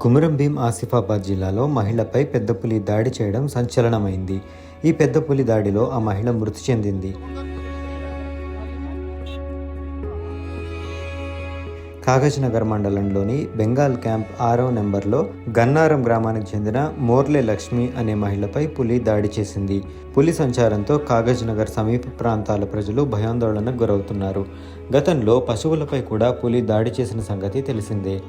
కొమరంభీం ఆసిఫాబాద్ జిల్లాలో మహిళపై పెద్ద పులి దాడి చేయడం సంచలనమైంది. ఈ పెద్ద పులి దాడిలో ఆ మహిళ మృతి చెందింది. కాగజ్నగర్ మండలంలోని బెంగాల్ క్యాంప్ ఆరో నెంబర్లో గన్నారం గ్రామానికి చెందిన మోర్లే లక్ష్మి అనే మహిళపై పులి దాడి చేసింది. పులి సంచారంతో కాగజ్నగర్ సమీప ప్రాంతాల ప్రజలు భయాందోళనకు గురవుతున్నారు. గతంలో పశువులపై కూడా పులి దాడి చేసిన సంగతి తెలిసిందే.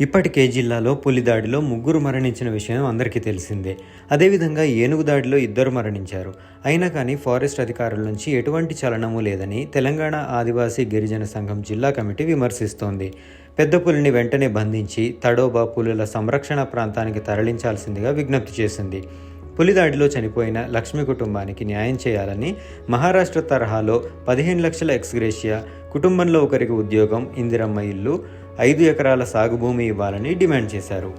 ఇప్పటికే జిల్లాలో పులి దాడిలో ముగ్గురు మరణించిన విషయం అందరికీ తెలిసిందే. అదేవిధంగా ఏనుగు దాడిలో ఇద్దరు మరణించారు. అయినా కానీ ఫారెస్ట్ అధికారుల నుంచి ఎటువంటి చలనము లేదని తెలంగాణ ఆదివాసీ గిరిజన సంఘం జిల్లా కమిటీ విమర్శిస్తోంది. పెద్ద పులిని వెంటనే బంధించి తడోబా పులుల సంరక్షణ ప్రాంతానికి తరలించాల్సిందిగా విజ్ఞప్తి చేసింది. పులి దాడిలో చనిపోయిన లక్ష్మి కుటుంబానికి న్యాయం చేయాలని మహారాష్ట్ర తరహాలో పదిహేను లక్షల ఎక్స్గ్రేషియా కుటుంబంలో ఒకరికి ఉద్యోగం ఇందిరమ్మ ఇల్లు ఐదు ఎకరాల సాగు భూమి ఇవ్వాలని డిమాండ్ చేశారు.